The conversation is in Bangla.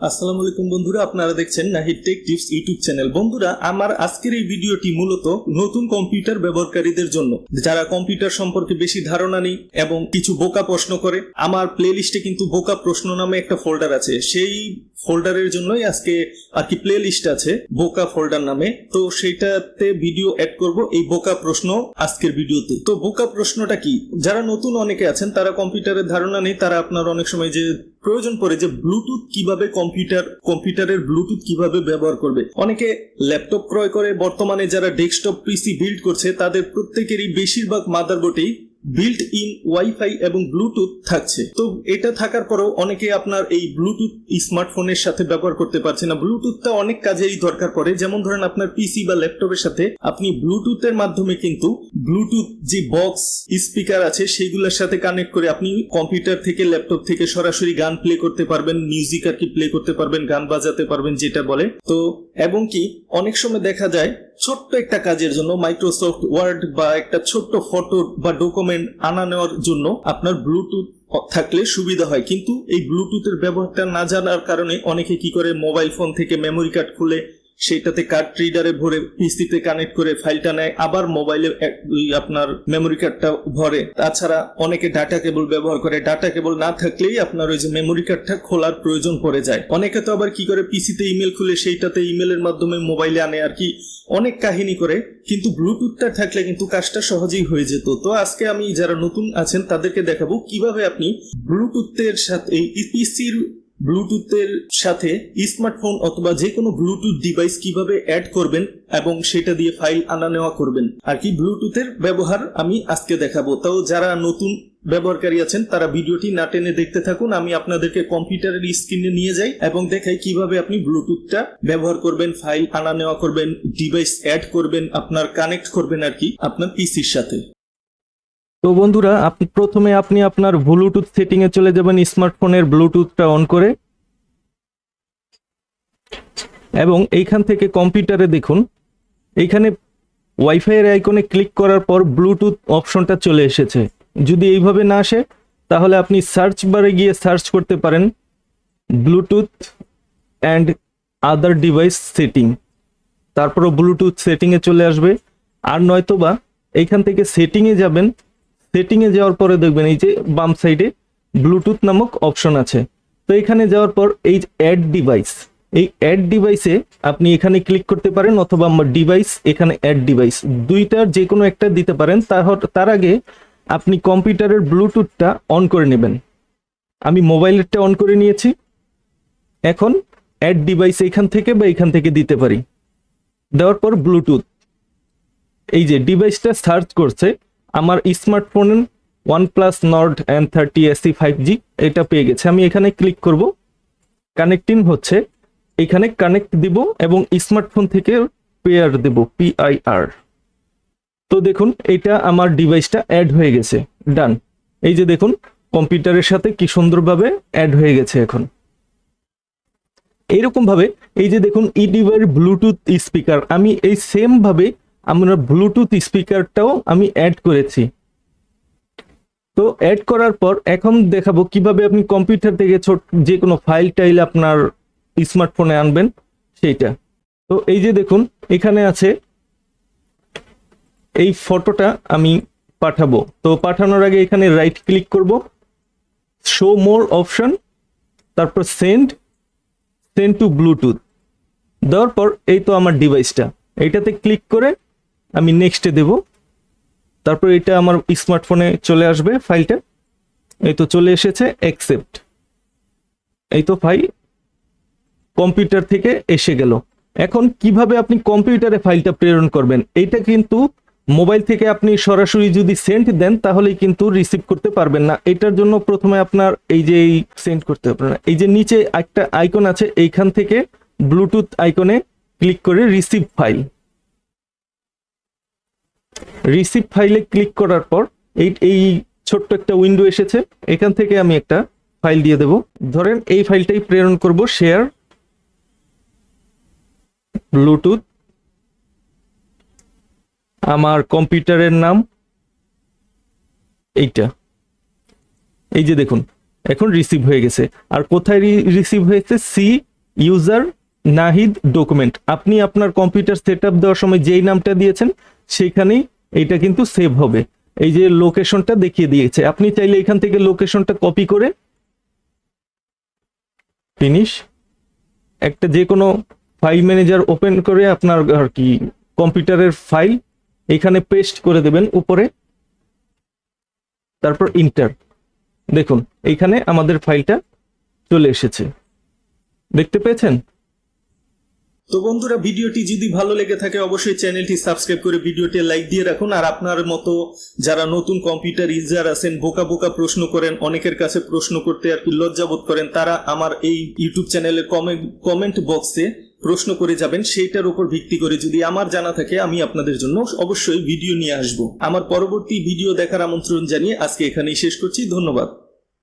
আসসালামু আলাইকুম বন্ধুরা, আপনারা দেখছেন Nahid tech tips YouTube channel. বন্ধুরা, আমার আজকের এই ভিডিওটি মূলত নতুন কম্পিউটার ব্যবহারকারীদের জন্য। যারা কম্পিউটার সম্পর্কে বেশি ধারণা নেই এবং কিছু বোকা প্রশ্ন করে, আমার প্লে লিস্টে কিন্তু বোকা প্রশ্ন নামে একটা ফোল্ডার আছে। সেই ফোল্ডারের জন্যই আজকে আর কি প্লে লিস্ট আছে, বোকা ফোল্ডার নামে। তো সেইটাতে ভিডিও অ্যাড করব এই বোকা প্রশ্ন আজকের ভিডিওতে। তো বোকা প্রশ্নটা কি? যারা নতুন অনেকে আছেন, তারা কম্পিউটারের ধারণা নেই, তারা আপনার অনেক সময় যে প্রয়োজন পড়ে যে ব্লুটুথ কীভাবে কম্পিউটার কম্পিউটারের ব্লুটুথ কীভাবে ব্যবহার করবে। অনেকে ল্যাপটপ ক্রয় করে, বর্তমানে যারা ডেস্কটপ পিসি বিল্ড করছে, তাদের প্রত্যেকেরই বেশিরভাগ মাদারবোর্ডেই বিল্ট ইন ওয়াইফাই এবং ব্লুটুথ থাকছে। তো এটা থাকার পরেও অনেকে আপনার এই ব্লুটুথ স্মার্টফোনের সাথে ব্যবহার করতে পারছে না। ব্লুটুথটা অনেক কাজেই দরকার পড়ে। যেমন ধরেন আপনার পিসি বা ল্যাপটপের সাথে আপনি ব্লুটুথের মাধ্যমে কিন্তু ব্লুটুথ যে বক্স স্পিকার আছে, সেইগুলোর সাথে কানেক্ট করে আপনি কম্পিউটার থেকে ল্যাপটপ থেকে সরাসরি গান প্লে করতে পারবেন মিউজিক আর কি প্লে করতে পারবেন, গান বাজাতে পারবেন যেটা বলে। তো এবং কি, অনেক সময় দেখা যায় ছোট্ট একটা কাজের জন্য মাইক্রোসফট ওয়ার্ড বা একটা ছোট্ট ফটো বা ডকুমেন্ট আনা নেওয়ার জন্য আপনার ব্লুটুথ থাকলে সুবিধা হয়। কিন্তু এই ব্লুটুথের ব্যবহারটা না জানার কারণে অনেকে কি করে মোবাইল ফোন থেকে মেমোরি কার্ড খুলে সেটাতে কার্ড রিডারে ভরে পিসিতে কানেক্ট করে ফাইলটা নেয়, আবার মোবাইলে আপনার মেমোরি কার্ডটা ভরে। তাছাড়া অনেকে ডাটা কেবল ব্যবহার করে। ডাটা কেবল না থাকলেই আপনার ওই যে মেমোরি কার্ডটা খোলার প্রয়োজন পড়ে যায়। অনেকে তো আবার কি করে পিসিতে ইমেল খুলে সেইটাতে ইমেলের মাধ্যমে মোবাইলে আনে আর কি। অনেক কাহিনী করে, কিন্তু ব্লুটুথটা থাকলে কিন্তু কাজটা সহজেই হয়ে যেত। তো আজকে আমি যারা নতুন আছেন, তাদেরকে দেখাবো কীভাবে আপনি ব্লুটুথের সাথে, এই পিসির ব্লুটুথের সাথে স্মার্টফোন অথবা যে কোনো ব্লুটুথ ডিভাইস কীভাবে অ্যাড করবেন এবং সেটা দিয়ে ফাইল আনা নেওয়া করবেন। আর কি ব্লুটুথের ব্যবহার আমি আজকে দেখাবো। তাও যারা নতুন ব্যবহারকারী আছেন, তারা ভিডিওটি না টেনে দেখতে থাকুন। আমি আপনাদেরকে কম্পিউটারের স্ক্রিনে নিয়ে যাই এবং দেখাই কীভাবে আপনি ব্লুটুথটা ব্যবহার করবেন ফাইল আনা নেওয়া করবেন ডিভাইস অ্যাড করবেন, আপনার কানেক্ট করবেন আর কি আপনার পিসির সাথে। তো বন্ধুরা, আপনি প্রথমে আপনি আপনার ব্লুটুথ সেটিং এ চলে যাবেন স্মার্টফোনের ব্লুটুথটা অন করে। এবং এইখান থেকে কম্পিউটারে দেখুন, এইখানে ওয়াইফাই এর আইকনে ক্লিক করার পর ব্লুটুথ অপশনটা চলে এসেছে। যদি এইভাবে না আসে, তাহলে আপনি সার্চ বারে গিয়ে সার্চ করতে পারেন bluetooth and other device setting তারপরও ব্লুটুথ সেটিংয়ে চলে আসবে। আর নয়তোবা, এইখান থেকে সেটিংয়ে যাবেন সেটিংয়ে যাওয়ার পরে দেখবেন এই যে বাম সাইডে ব্লুটুথ নামক অপশন আছে। তো এখানে যাওয়ার পর এই অ্যাড ডিভাইস এই অ্যাড ডিভাইসে আপনি এখানে ক্লিক করতে পারেন অথবা আমার ডিভাইস এখানে অ্যাড ডিভাইস দুইটার যে কোনো একটা দিতে পারেন তার- তার আগে আপনি কম্পিউটারের ব্লুটুথটা অন করে নেবেন। আমি মোবাইলেরটা অন করে নিয়েছি। এখন অ্যাড ডিভাইস এখান থেকে বা এখান থেকে দিতে পারি। দেওয়ার পর ব্লুটুথ এই যে ডিভাইসটা সার্চ করছে আমার smartphone OnePlus Nord N thirty SE five G এটা পেয়ে গেছে। আমি এখানে ক্লিক করব। কানেক্টিং হচ্ছে। এখানে কানেক্ট দিব এবং স্মার্টফোন থেকে পেয়ার দেব পিআইআর তো দেখুন, এটা আমার ডিভাইসটা অ্যাড হয়ে গেছে। ডান এই যে দেখুন কম্পিউটারের সাথে কি সুন্দরভাবে অ্যাড হয়ে গেছে এখন। এইরকম ভাবে এই যে দেখুন ইডিভার ব্লুটুথ স্পিকার আমি এই সেম ভাবে আমরা ব্লুটুথ স্পিকারটাও আমি অ্যাড করেছি। তো অ্যাড করার পর এখন দেখাবো কীভাবে আপনি কম্পিউটার থেকে ছোট যে কোনো ফাইল টাইল আপনার স্মার্টফোনে আনবেন, সেইটা। তো এই যে দেখুন, এখানে আছে এই ফটোটা আমি পাঠাবো। তো পাঠানোর আগে এখানে রাইট ক্লিক করব শো মোর অপশন তারপর সেন্ড সেন্ড টু ব্লুটুথ দেওয়ার পর এই তো আমার ডিভাইসটা এইটাতে ক্লিক করে আমি নেক্সটে দেব। তারপর এটা আমার স্মার্টফোনে চলে আসবে ফাইলটা এই তো চলে এসেছে অ্যাকসেপ্ট এই তো ফাইল কম্পিউটার থেকে এসে গেল। এখন কীভাবে আপনি কম্পিউটারে ফাইলটা প্রেরণ করবেন? এইটা কিন্তু মোবাইল থেকে আপনি সরাসরি যদি সেন্ড দেন তাহলে কিন্তু রিসিভ করতে পারবেন না। এটার জন্য প্রথমে আপনার এই যে এই সেন্ড করতে হবে না। এই যে নিচে একটা আইকন আছে, এইখান থেকে ব্লুটুথ আইকনে ক্লিক করে রিসিভ ফাইল রিসিভ ফাইলে ক্লিক করার পর এই এই ছোট্ট একটা উইন্ডো এসেছে। এখান থেকে আমি একটা ফাইল দিয়ে দেব। ধরেন এই ফাইলটাই প্রেরণ করব শেয়ার ব্লুটুথ। আমার কম্পিউটারের নাম এইটা। এই যে দেখুন, এখন রিসিভ হয়ে গেছে। আর কোথায় রিসিভ হয়েছে? C, user Nahid document. আপনি আপনার কম্পিউটার সেট দেওয়ার সময় যেই নামটা দিয়েছেন সেইখানেই এইটা কিন্তু সেভ হবে। এই যে লোকেশনটা দেখিয়ে দিয়েছে। আপনি চাইলে এখান থেকে লোকেশনটা কপি করে ফিনিশ একটা যে কোনো ফাইল ম্যানেজার ওপেন করে আপনার আর কি কম্পিউটারের ফাইল এখানে পেস্ট করে দেবেন উপরে। তারপর ইন্টার দেখুন এইখানে আমাদের ফাইলটা চলে এসেছে। দেখতে পেয়েছেন? তো বন্ধুরা, ভিডিওটি যদি ভালো লেগে থাকে, অবশ্যই চ্যানেলটি সাবস্ক্রাইব করে ভিডিওটি লাইক দিয়ে রাখুন। আর আপনার মতো যারা নতুন কম্পিউটার ইউজার আছেন, বোকা বোকা প্রশ্ন করেন, অনেকের কাছে প্রশ্ন করতে আর কি লজ্জাবোধ করেন, তারা আমার এই ইউটিউব চ্যানেলের কমেন্ট বক্সে প্রশ্ন করে যাবেন। সেইটার উপর ভিত্তি করে যদি আমার জানা থাকে, আমি আপনাদের জন্য অবশ্যই ভিডিও নিয়ে আসব। আমার পরবর্তী ভিডিও দেখার আমন্ত্রণ জানিয়ে আজকে এখানেই শেষ করছি। ধন্যবাদ।